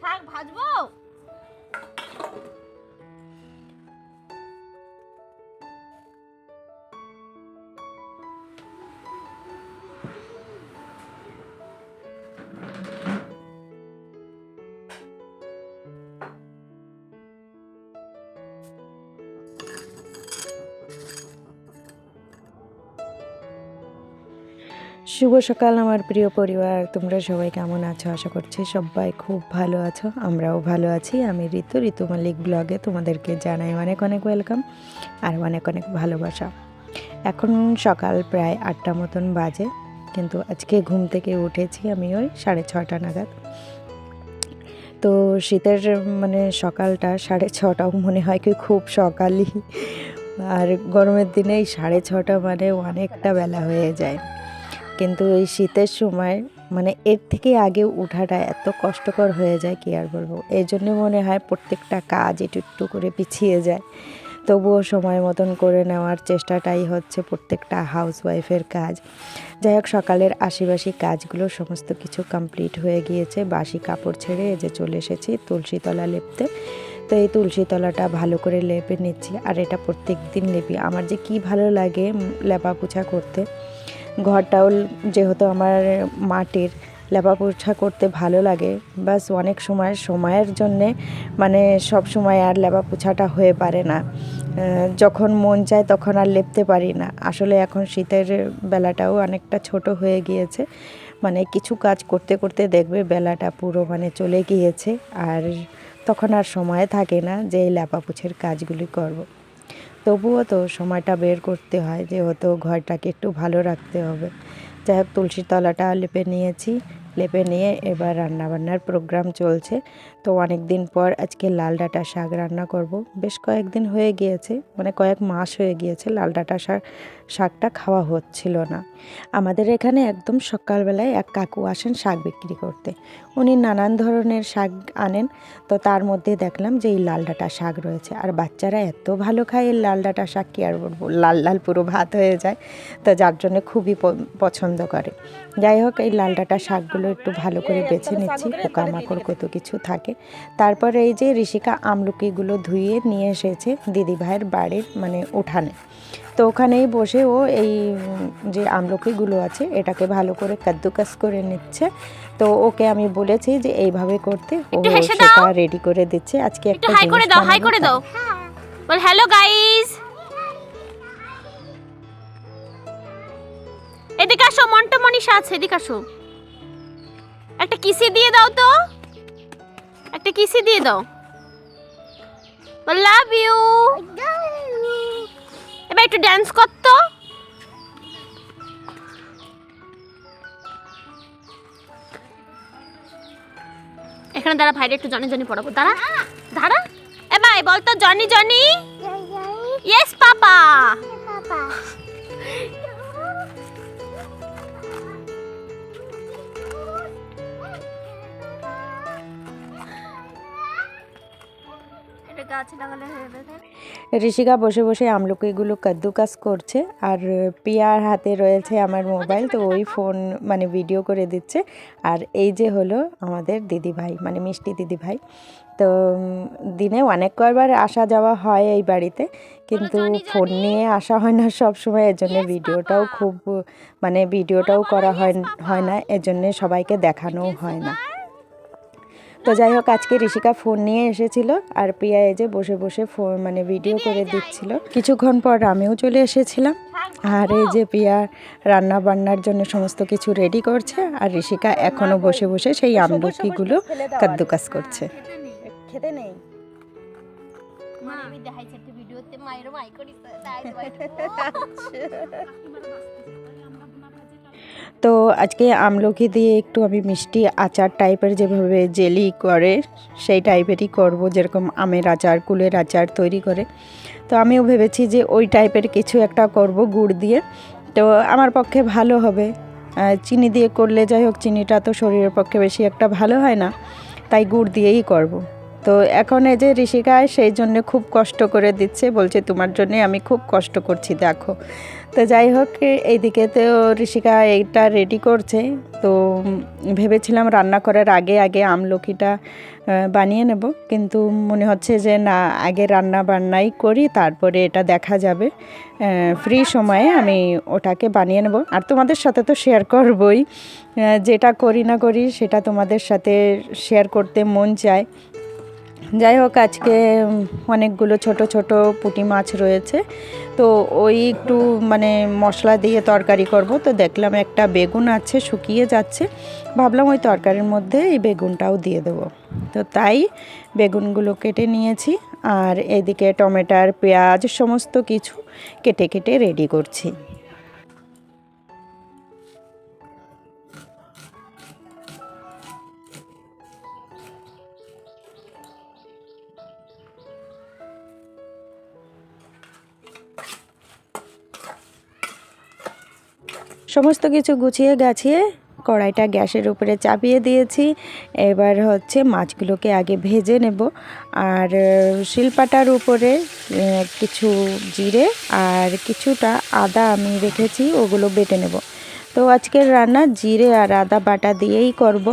শাক ভাজবো? শুভ সকাল আমার প্রিয় পরিবার। তোমরা সবাই কেমন আছো? আশা করছি সবাই খুব ভালো আছো। আমরাও ভালো আছি। আমি ঋতু ঋতু মালিক ব্লগে তোমাদেরকে জানাই অনেক অনেক ওয়েলকাম আর অনেক অনেক ভালোবাসা। এখন সকাল প্রায় আটটা মতন বাজে, কিন্তু আজকে ঘুম থেকে উঠেছি আমি ওই সাড়ে ছটা নাগাদ। তো শীতের মানে সকালটা সাড়ে ছটাও মনে হয় কি খুব সকালই। আর গরমের দিনে সাড়ে ছটা মানে অনেকটা বেলা হয়ে যায়। কিন্তু এই শীতের সময় মানে এর থেকে আগে ওঠাটা এত কষ্টকর হয়ে যায়, কি আর বলব? এই জন্য মনে হয় প্রত্যেকটা কাজ একটু একটু করে পিছিয়ে যায়। তবুও সময় মতন করে নেওয়ার চেষ্টাটাই হচ্ছে প্রত্যেকটা হাউস ওয়াইফের কাজ। যাই হোক, সকালের আশিবাসি কাজগুলো সমস্ত কিছু কমপ্লিট হয়ে গিয়েছে। বাসি কাপড় ছেড়ে যে চলে এসেছি তুলসীতলা লেপতে। তো এই তুলসীতলাটা ভালো করে লেপে নিচ্ছি। আর এটা প্রত্যেক দিন লেপি। আমার যে কি ভালো লাগে লেপা পোছা করতে। ঘরটাও যেহেতু আমার মাটির লেপা পোছা করতে ভালো লাগে, বাস অনেক সময় সময়ের জন্যে মানে সব সময় আর লেপা পোছাটা হয়ে পারে না। যখন মন চায় তখন আর লেপতে পারি না। আসলে এখন শীতের বেলাটাও অনেকটা ছোট হয়ে গিয়েছে। মানে কিছু কাজ করতে করতে দেখবে বেলাটা পুরো মানে চলে গিয়েছে, আর তখন আর সময় থাকে না যে এই লেপা পোছের কাজগুলি করব। তবুও তো সময়টা বের করতে হয় যে যেহেতু ঘরটাকে একটু ভালো রাখতে হবে। যাই হোক তুলসী তলাটা লেপে নিয়েছি। লেপে নিয়ে এবার রান্নাবান্নার প্রোগ্রাম চলছে। তো অনেক দিন পর আজকে লাল ডাঁটা শাক রান্না করব। বেশ কয়েকদিন হয়ে গিয়েছে মানে কয়েক মাস হয়ে গিয়েছে লাল ডাঁটা শাক, শাকটা খাওয়া হচ্ছিল না। আমাদের এখানে একদম সকালবেলায় এক কাকু আসেন শাক বিক্রি করতে। উনি নানান ধরনের শাক আনেন। তো তার মধ্যে দেখলাম যে এই লাল ডাঁটা শাক রয়েছে। আর বাচ্চারা এত ভালো খায় এই লাল ডাঁটা শাক কি আর বলব? লাল লাল পুরো ভাত হয়ে যায়। তো যার জন্য খুবই পছন্দ করে। যাই হোক, এই লাল ডাঁটা শাকগুলো একটু ভালো করে বেছে নিচ্ছি পোকামাকড় কত কিছু থাকে। তারপরে এই যে ঋষিকা আমলকিগুলো ধুয়ে নিয়ে এসেছে দিদি ভাইয়ের বাড়ির মানে উঠানে। তো ওখানেই বসে ও এই যে আমলকিগুলো আছে এটাকে ভালো করে কাদ্দুকাস করে নিচ্ছে। তো ওকে আমি বলেছি যে এইভাবে করতে ও সেটা রেডি করে দিচ্ছে। আজকে একটা হাই করে দাও হাই করে দাও। বল হ্যালো গাইস এদিকে আসো মন্টু মনীষা আছে এদিকে আসো। একটা কিসি দিয়ে দাও তো। একটা কিসি দিয়ে দাও। লাভ ইউ এবার একটু ড্যান্স করতো এখানে দাঁড়া ভাইরে একটু জনি জনি পড়াবো। দাঁড়া দাঁড়া। এ ভাই বলতো জনি জনি? ইয়েস পাপা। গাছে লাগালে হয়ে যাবে ঋষিকা বসে বসে আমলকিগুলো কাদ্দুকাস করছে আর পিয়ার হাতে রয়েছে আমার মোবাইল তো ওই ফোন মানে ভিডিও করে দিচ্ছে। আর এই যে হলো আমাদের দিদি ভাই মানে মিষ্টি দিদি ভাই। তো দিনে অনেক কয়বার আসা যাওয়া হয় এই বাড়িতে কিন্তু ফোন নিয়ে আসা হয় না সব সময় এর জন্য ভিডিওটাও খুব মানে ভিডিওটাও করা হয় হয় না এর জন্য সবাইকে দেখানোও হয় না। তো যাই হোক আজকে ঋষিকা ফোন নিয়ে এসেছিল আর প্রিয়া এই যে বসে বসে ফোন মানে ভিডিও করে দিচ্ছিল। কিছুক্ষণ পর আমিও চলে এসেছিলাম আর এই যে প্রিয়া রান্না বান্নার জন্য সমস্ত কিছু রেডি করছে আর ঋষিকা এখনও বসে বসে সেই আমলকিগুলো কাদ্দুকাস করছে। খেতে নেই। মানে আমি দেখাইছি একটা ভিডিওতে মায়ের মাই করিস তো আজকে আমলকি দিয়ে একটু আমি মিষ্টি আচার টাইপের যেভাবে জেলি করে, সেই টাইপেরই করব, যেরকম আমের আচার, কুলের আচার তৈরি করে। তো আমিও ভেবেছি যে ওই টাইপের কিছু একটা করব গুড় দিয়ে। তো আমার পক্ষে ভালো হবে। চিনি দিয়ে করলে যাই হোক, চিনিটা তো শরীরের পক্ষে বেশি একটা ভালো হয় না, তাই গুড় দিয়েই করব। তো এখন এই যে ঋষিকায়, সেই জন্য খুব কষ্ট করে দিচ্ছে, বলছে তোমার জন্য আমি খুব কষ্ট করছি, দেখো। তো যাই হোক এইদিকে তো ঋষিকা এইটা রেডি করছে। তো ভেবেছিলাম রান্না করার আগে আগে আমলকিটা বানিয়ে নেব। কিন্তু মনে হচ্ছে যে না আগে রান্না বান্নাই করি তারপরে এটা দেখা যাবে। ফ্রি সময়ে আমি ওটাকে বানিয়ে নেব। আর তোমাদের সাথে তো শেয়ার করবই। যেটা করি না করি সেটা তোমাদের সাথে শেয়ার করতে মন চায়। যাই হোক, আজকে অনেকগুলো ছোট ছোট পুঁটি মাছ রয়েছে। তো ওই একটু মানে মশলা দিয়ে তরকারি করব। তো দেখলাম একটা বেগুন আছে, শুকিয়ে যাচ্ছে। ভাবলাম ওই তরকারির মধ্যে এই বেগুনটাও দিয়ে দেবো। তো তাই বেগুনগুলো কেটে নিয়েছি। আর এদিকে টমেটার, পেঁয়াজ, সমস্ত কিছু কেটে কেটে রেডি করছি। সমস্ত কিছু গুছিয়ে গাছিয়ে কড়াইটা গ্যাসের উপরে চাপিয়ে দিয়েছি। এবার হচ্ছে মাছগুলোকে আগে ভেজে নেব। আর শিল্পাটার উপরে কিছু জিরে আর কিছুটা আদা আমি রেখেছি, ওগুলো বেটে নেব। তো আজকের রান্না জিরে আর আদা বাটা দিয়েই করব।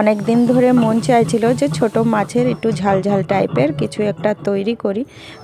অনেক দিন ধরে মন চাইছিল যে ছোট মাছের একটু ঝাল ঝাল টাইপের কিছু একটা তৈরি করি।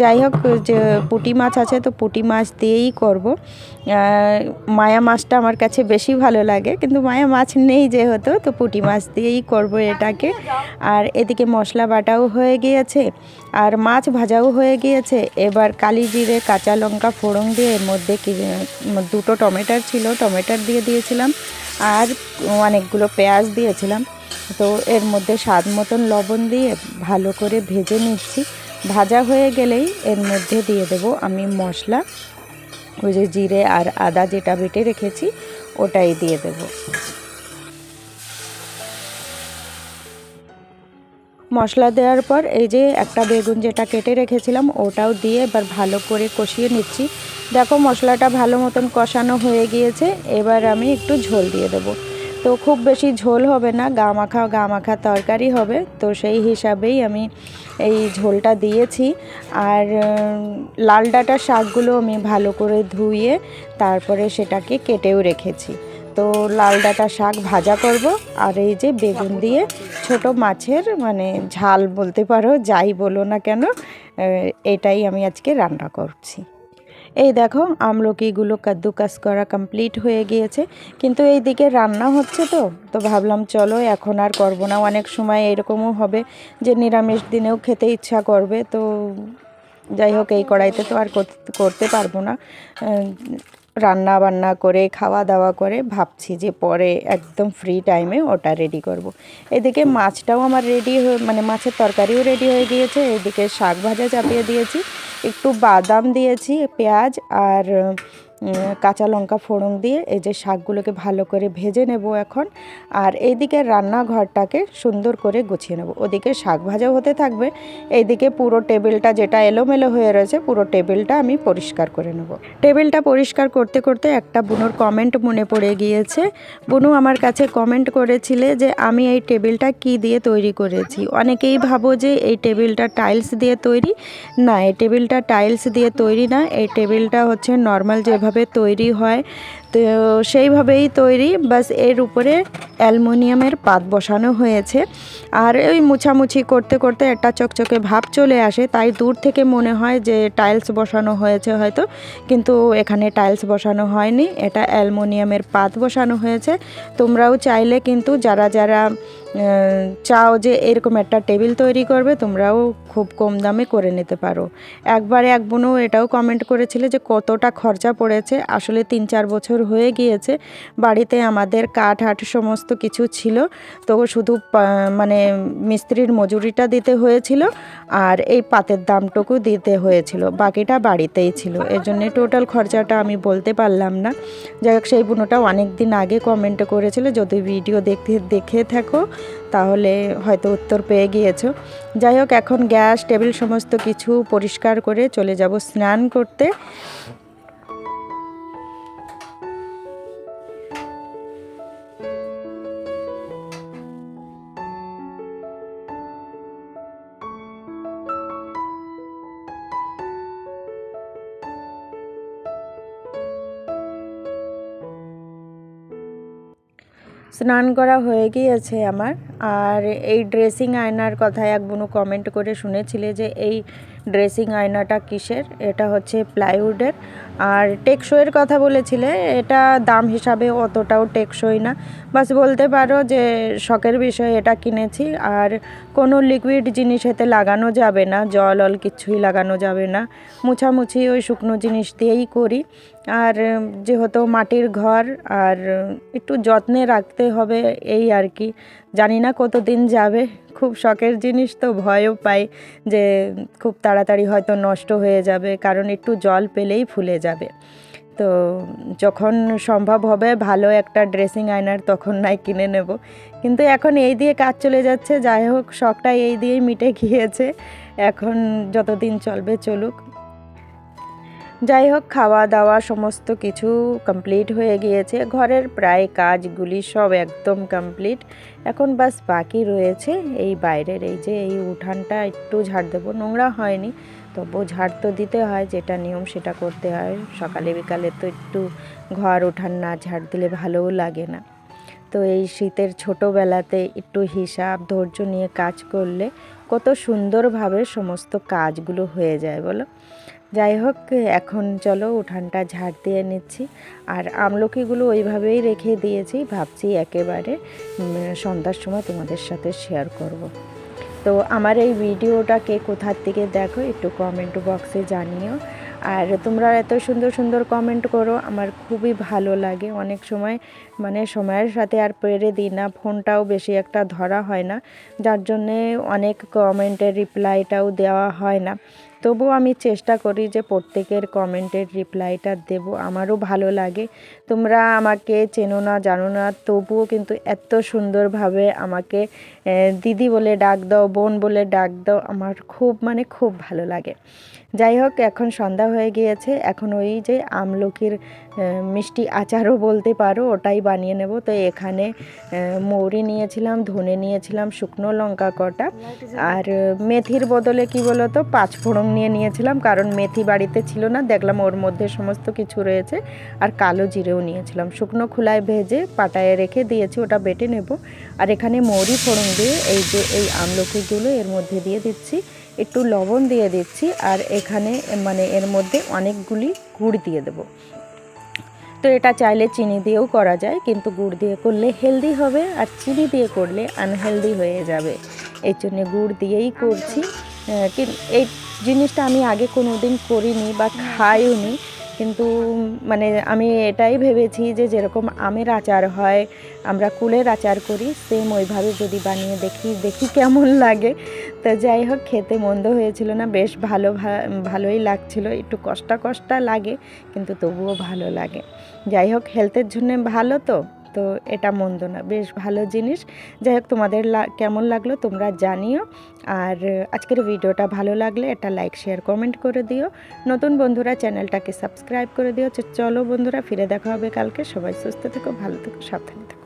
যাই হোক, যে পুঁটি মাছ আছে তো পুঁটি মাছ দিয়েই করব। মায়া মাছটা আমার কাছে বেশি ভালো লাগে, কিন্তু মায়া মাছ নেই যেহেতু, তো পুঁটি মাছ দিয়েই করব এটাকে। আর এদিকে মশলা বাটাও হয়ে গিয়েছে, আর মাছ ভাজাও হয়ে গিয়েছে। এবার কালি জিরে, কাঁচা লঙ্কা ফোড়ন দিয়ে এর মধ্যে কি, দুটো টমেটার ছিল, টমেটার দিয়ে দিয়েছিলাম, আর অনেকগুলো পেঁয়াজ দিয়েছিলাম। তো এর মধ্যে স্বাদ মতন লবণ দিয়ে ভালো করে ভেজে নিচ্ছি। ভাজা হয়ে গেলেই এর মধ্যে দিয়ে দেব আমি মশলা। ওই যে জিরে আর আদা যেটা বেটে রেখেছি, ওটাই দিয়ে দেবো। মশলা দেওয়ার পর এই যে একটা বেগুন যেটা কেটে রেখেছিলাম, ওটাও দিয়ে এবার ভালো করে কষিয়ে নিচ্ছি। দেখো মশলাটা ভালো মতন কষানো হয়ে গিয়েছে, এবার আমি একটু ঝোল দিয়ে দেবো। তো খুব বেশি ঝোল হবে না, গা মাখা গা মাখা তরকারি হবে। তো সেই হিসাবেই আমি এই ঝোলটা দিয়েছি। আর লাল ডাঁটা শাকগুলো আমি ভালো করে ধুয়ে তারপরে সেটাকে কেটেও রেখেছি। তো লাল ডাঁটা শাক ভাজা করব, আর এই যে বেগুন দিয়ে ছোট মাছের মানে ঝাল বলতে পারো, যাই বলো না কেন এটাই আমি আজকে রান্না করছি। এই দেখো, আমলকিগুলো কাদ্দুকাস করা কমপ্লিট হয়ে গিয়েছে। কিন্তু এই দিকে রান্না হচ্ছে তো তো ভাবলাম চলো, এখন আর করব না। অনেক সময় এরকমও হবে যে নিরামিষ দিনেও খেতে ইচ্ছা করবে, তো যাই হোক, এই কড়াইতে তো আর করতে- পারব না। রান্না বান্না করে খাওয়া দাওয়া করে ভাবছি যে পরে একদম ফ্রি টাইমে ওটা রেডি করব। এদিকে মাছটাও আমার রেডি হয়ে মানে মাছের তরকারিও রেডি হয়ে গিয়েছে এদিকে শাক ভাজা চাপিয়ে দিয়েছি একটু বাদাম দিয়েছি, পেঁয়াজ আর কাঁচা লঙ্কা ফোড়ন দিয়ে এই যে শাকগুলোকে ভালো করে ভেজে নেব এখন। আর এইদিকে রান্নাঘরটাকে সুন্দর করে গুছিয়ে নেব। ওদিকে শাক ভাজাও হতে থাকবে। এইদিকে পুরো টেবিলটা যেটা এলোমেলো হয়ে রয়েছে, পুরো টেবিলটা আমি পরিষ্কার করে নেব। টেবিলটা পরিষ্কার করতে করতে একটা বুনোর কমেন্ট মনে পড়ে গিয়েছে। বুনু আমার কাছে কমেন্ট করেছিলে যে, আমি এই টেবিলটা কি দিয়ে তৈরি করেছি? অনেকেই ভাবো যে, এই টেবিলটা টাইলস দিয়ে তৈরি? না, এই টেবিলটা টাইলস দিয়ে তৈরি না। এই টেবিলটা হচ্ছে নর্মাল যেভাবে তৈরি হয়। তো সেইভাবেই তৈরি। বাসের উপরে অ্যালুমিনিয়ামের পাত বসানো হয়েছে। আর ওই মুছামুছি করতে করতে একটা চকচকে ভাব চলে আসে। তাই দূর থেকে মনে হয় যে টাইলস বসানো হয়েছে হয়তো। কিন্তু এখানে টাইলস বসানো হয়নি। এটা অ্যালুমিনিয়ামের পাত বসানো হয়েছে। তোমরাও চাইলে কিন্তু যারা যারা চাও যে এরকম একটা টেবিল তৈরি করবে, তোমরাও খুব কম দামে করে নিতে পারো। একবারে এক বোনও এটাও কমেন্ট করেছিল যে কতটা খরচা পড়েছে। আসলে তিন, চার বছর হয়ে গিয়েছে, বাড়িতে আমাদের কাঠ হাট সমস্ত কিছু ছিল। তো শুধু মানে মিস্ত্রির মজুরিটা দিতে হয়েছিল আর এই পাতের দামটুকু দিতে হয়েছিল। বাকিটা বাড়িতেই ছিল। এর জন্যে টোটাল খরচাটা আমি বলতে পারলাম না। যাই হোক, সেই বোনটা অনেক দিন আগে কমেন্ট করেছিল, যদি ভিডিও দেখতে, দেখে থাকো, তাহলে হয়তো উত্তর পেয়ে গিয়েছো। যাই হোক, এখন গ্যাস, টেবিল সমস্ত কিছু পরিষ্কার করে চলে যাব স্নান করতে। স্নান করা হয়ে গিয়েছে আমার। আর এই ড্রেসিং আয়নার কথা এক বুনু কমেন্ট করে শুনেছিলে যে এই ড্রেসিং আয়নাটা কিসের? এটা হচ্ছে প্লাইউডের। আর টেকসইয়ের কথা বলেছিলে, এটা দাম হিসাবে অতটাও টেকসই না। বাস বলতে পারো যে শখের বিষয়ে এটা কিনেছি, আর কোনো লিকুইড জিনিস এতে লাগানো যাবে না, জল অল কিছুই লাগানো যাবে না। মুছামুছি ওই শুকনো জিনিস দিয়েই করি। আর যেহেতু মাটির ঘর, আর একটু যত্নে রাখতে হবে এই আর কি। জানি না কতদিন যাবে। খুব শখের জিনিস তো ভয়ও পাই যে খুব তাড়াতাড়ি হয়তো নষ্ট হয়ে যাবে, কারণ একটু জল পেলেই ফুলে যাবে। তো যখন সম্ভব হবে ভালো একটা ড্রেসিং আয়নার তখন নাই কিনে নেব। কিন্তু এখন এই দিয়ে কাজ চলে যাচ্ছে, যাই হোক শখটা এই দিয়েই মিটে গিয়েছে। এখন যতদিন চলবে চলুক। যাই হোক খাওয়া দাওয়া সমস্ত কিছু কমপ্লিট হয়ে গিয়েছে। ঘরের প্রায় কাজগুলি সব একদম কমপ্লিট এখন বাস বাকি রয়েছে এই বাইরের, এই যে এই উঠানটা একটু ঝাড় দেবো। নোংরা হয়নি, তবু ঝাড় তো দিতে হয়, যেটা নিয়ম সেটা করতে হয়। সকালে বিকালে তো একটু ঘর উঠান না ঝাড় দিলে ভালোও লাগে না। তো এই শীতের ছোটোবেলাতে একটু হিসাব ধৈর্য নিয়ে কাজ করলে কত সুন্দরভাবে সমস্ত কাজগুলো হয়ে যায়, বলো? যাই হোক, এখন চলো উঠানটা ঝাড় দিয়ে নিচ্ছি। আর আমলকিগুলো ওইভাবেই রেখে দিয়েছি, ভাবছি একেবারে সন্ধ্যার সময় তোমাদের সাথে শেয়ার করব। তো আমার এই ভিডিওটা কে কোথার থেকে দেখো, একটু কমেন্ট বক্সে জানিও। আর তোমরা এত সুন্দর সুন্দর কমেন্ট করো, আমার খুবই ভালো লাগে। অনেক সময় মানে সময়ের সাথে আর পেরে দিই না, ফোনটাও বেশি একটা ধরা হয় না। যার জন্যে অনেক কমেন্টের রিপ্লাইটাও দেওয়া হয় না। তবুও আমি চেষ্টা করি যে প্রত্যেকের কমেন্টের রিপ্লাইটা দেব, আমারও ভালো লাগে। তোমরা আমাকে চেনো না, জানো না, তবুও কিন্তু এত সুন্দরভাবে আমাকে দিদি বলে ডাক দাও, বোন বলে ডাক দাও, আমার খুব মানে খুব ভালো লাগে। যাই হোক, এখন সন্ধ্যা হয়ে গিয়েছে, এখন ওই যে আমলকির মিষ্টি আচারও বলতে পারো, ওটাই বানিয়ে নেব। তো এখানে মৌরি নিয়েছিলাম, ধনে নিয়েছিলাম, শুকনো লঙ্কা কটা। আর মেথির বদলে কি বলতো, পাঁচ ফোড়ন নিয়ে নিয়েছিলাম, কারণ মেথি বাড়িতে ছিল না, দেখলাম ওর মধ্যে সমস্ত কিছু রয়েছে। আর কালো জিরেও নিয়েছিলাম। শুকনো খোলায় ভেজে পাটায় রেখে দিয়েছি, ওটা বেটে নেব। আর এখানে মৌরি ফোড়ন দিয়ে এই যে এই আমলকিগুলো এর মধ্যে দিয়ে দিচ্ছি, একটু লবণ দিয়ে দিচ্ছি। আর এখানে মানে এর মধ্যে অনেকগুলি গুড় দিয়ে দেবো। তো এটা চাইলে চিনি দিয়েও করা যায়, কিন্তু গুড় দিয়ে করলে হেলদি হবে আর চিনি দিয়ে করলে আনহেলদি হয়ে যাবে। এই জন্যে গুড় দিয়েই করছি। এই জিনিসটা আমি আগে কোনো দিন করিনি বা খাইও নি কিন্তু মানে আমি এটাই ভেবেছি যে যেরকম আমের আচার হয়, আমরা কুলের আচার করি সেম ওইভাবে যদি বানিয়ে দেখি দেখি কেমন লাগে। তো যাই হোক, খেতে মন্দ হয়েছিল না, বেশ ভালো ভালোই লাগছিল। একটু কষ্ট কষ্টা লাগে, কিন্তু তবুও ভালো লাগে। যাই হোক হেলথের জন্য ভালো তো? তো এটা মন্দ না। বেশ ভালো জিনিস। যাই হোক, তোমাদের কেমন লাগল তোমরা জানিও। আর আজকের ভিডিওটা ভালো লাগলে এটা লাইক, শেয়ার, কমেন্ট করে দিও। নতুন বন্ধুরা চ্যানেলটাকে সাবস্ক্রাইব করে দিও। চলো বন্ধুরা, ফিরে দেখা হবে কালকে। সবাই সুস্থ থেকো, ভালো থেকো, সাবধানে থেকো।